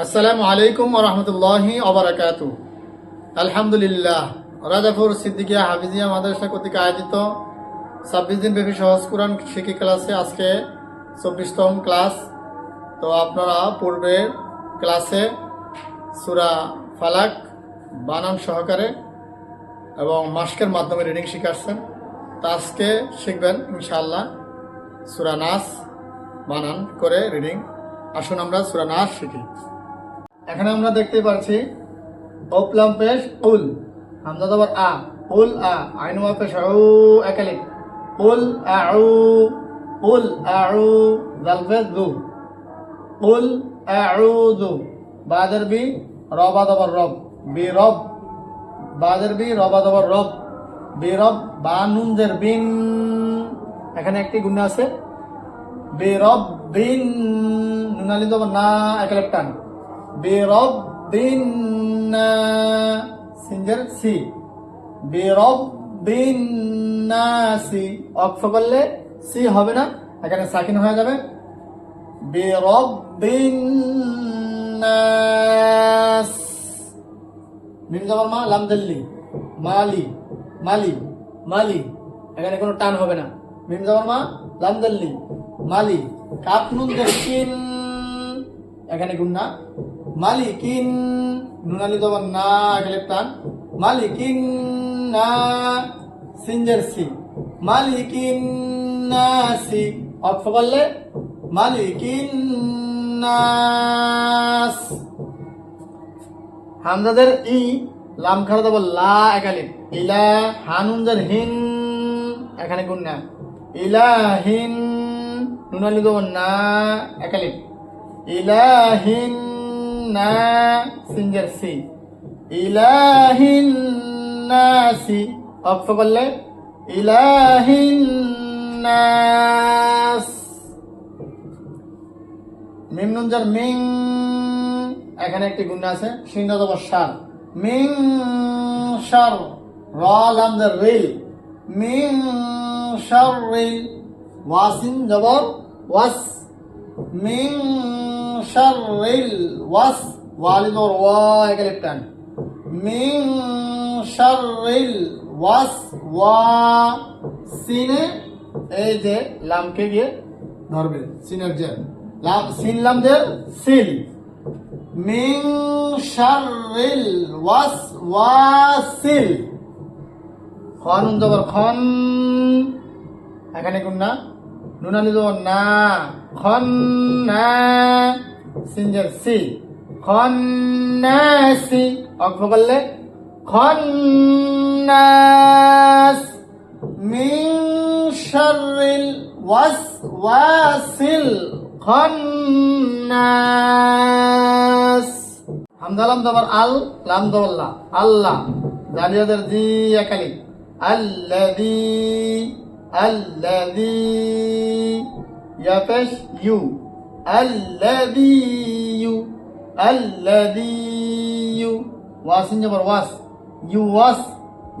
আসসালামু আলাইকুম রহমতুল্লাহি অবরাকাত আলহামদুলিল্লাহ রাজাপুর সিদ্দিকিয়া হাফিজিয়া মাদ্রাসা কর্তৃক আয়োজিত ছাব্বিশ দিন ব্যাপী সহজ কোরআন শিক্ষি ক্লাসে আজকে চব্বিশতম ক্লাস। তো আপনারা পূর্বের ক্লাসে সুরা ফালাক বানান সহকারে এবং মাস্কের মাধ্যমে রিডিং শিখে আসছেন তো আজকে শিখবেন ইনশাআল্লাহ সুরা নাস বানান করে রিডিং। আসুন আমরা সুরা নাস শিখি। এখানে আমরা দেখতে পাচ্ছি ওপলাম পেশ উল হামজা দাবার আ, উল আ আইন ওয়া পেশ উ একালিক। উল আউ উল আউ জাল পেশ দু। উল আউযু বাদের বি, রবা দাবার রব, বি রব, বাদের বি, রবা দাবার রব, বি রব, বা নুনজের বিন। এখানে একটি গুণ আছে। বি রব বিন নুনালি দাবার না, একালিক টান। বিরব্বিন সিঙ্গের সি বিরব্বিন নাসি অক্ষ করলে সি হবে না, এখানে সাকিন হয়ে যাবে। বিরব্বিন নাস মিম জবর মা, লাম দিল্লি মালি মালি মালি, এখানে কোনো টান হবে না। মিম জবর মা, লাম দিল্লি মালি কাপ নুন এখানে গুন্না মালিকিন নুনালি দবার না গেলে টান মালিকিন না, সিঞ্জার সি। মালিকিন নাসি অক্ষ করলে মালিকিন নাস হামজাদের ই, লাম খাড়া দেবো লা একালিপ ইলা হানুনজার হিন, এখানে গুন্না ইলাহিন নুনালি দেবো না একালিপ ইলাহিন না সিঙ্গার সি ইলাহিন নাসি অক্ষ করলে ইলাহিন নাস মিম নুনজার মিং, এখানে একটি গুণ আছে সিংহ জবর সার। মিং, সার, র লামজার রিল। মিং, সার, রিল। ওয়াসিন জবর ওয়াস। মিং শাররিল ওয়াস ওয়ালিদ ওর ওয়া একালিপ টান মিং শাররিল ওয়াস, ওয়া, সিনে, এই যে লামকে গিয়ে ধরবে, সিনের যে লাম, সিন লাম যে, সিল। মিং শাররিল ওয়াস ওয়াসিল খন জবর খন এখানে কোন না? নুনালি জবর না খন না সিঞ্জার সি খন না সি। অক্ষ করলে খন নাস মিং শাররিল ওয়াস, ওয়াসিল খন নাস হামদালাম জবর আল, লাম জবর আল্লাহ। জালিয়াদের জি একালি আল্লাযী আল্লাযী ইয়াফেশ ইউ আল্লাযী ইউ আল্লাযী ইউ ওয়াসিন জবর ওয়াস ইউ ওয়াস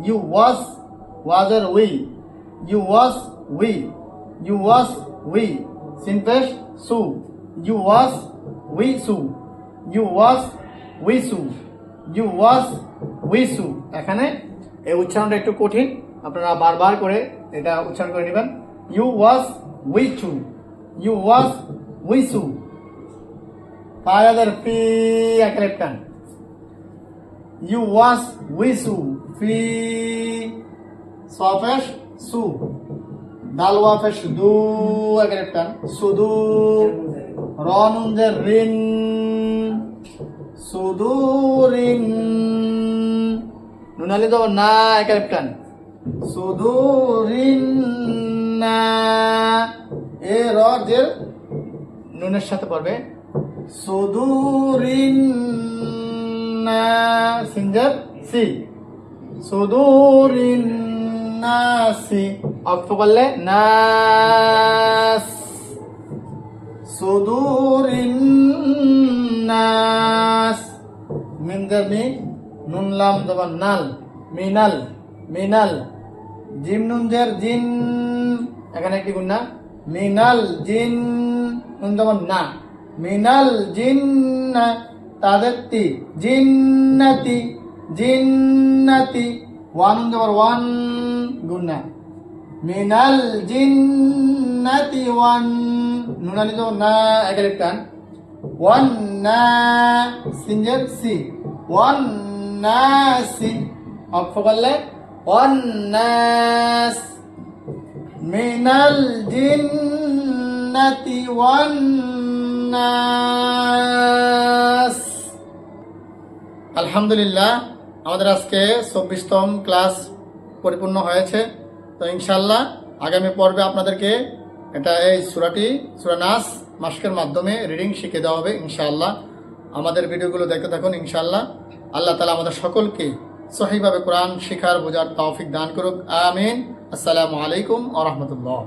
ইউ ওয়াস ওয়াজার উই ইউ ওয়াস উই ইউ ওয়াস উই সিনফেশ সু ইউ ওয়াস উই সু ইউ ওয়াস উই সু ইউ ওয়াস উই সু এখানে এই উচ্চারণটা একটু কঠিন। আপনারা বারবার করে এটা উচ্চারণ করে নেবেন। ইউ ওয়াস উই চু ইউ ওয়াস উই সু পায়াদের পি একালেপ টান। ইউ ওয়াস উই সু ফি সফেশ সু। দাল ওয়াফেশ দু একালেপ টান। সুদু। রনুনদের রিন সুদুরিন নুনালি দেবো না একালেপ টান। এ নুনের সাথে পড়বে। সুদুরিন না সিঞ্জার সি। সুদুরিন নাসি অক্ষ করলে নাস সুদুরিন নাস মিনজার মি, নুন লাম জবান নাল মিনাল মিনাল জিম নুনজের জিন, এখানে একটি গুণ না, মিনাল জিন নুন জবান না, মিনাল জিন তাদের তি জিন্নাতি জিন্নাতি, ওয়ান দেওয়ার ওয়ান গুন্না মিনাল জিন্নাতি ওয়ান নুনানি তো না, একের টান ওয়ান না সিঞ্জের সি, ওয়ান নাসি অক্ষ করলে মিনাল জিন্নাতি ওয়ান নাস আলহামদুলিল্লাহ, আমাদের আজকে চব্বিশতম ক্লাস পরিপূর্ণ হয়েছে। তো ইনশাল্লাহ আগামী পর্বে আপনাদেরকে এটা এই সুরাটি, সুরা নাস মাস্কের মাধ্যমে রিডিং শিখে দেওয়া হবে ইনশাআল্লাহ। আমাদের ভিডিওগুলো দেখতে থাকুন ইনশাআল্লাহ। আল্লাহ তালা আমাদের সকলকে সহিভাবে কোরআন শেখার বোঝার তৌফিক দান করুক। আমিন। আসসালামু আলাইকুম আ রহমতুল্লাহ।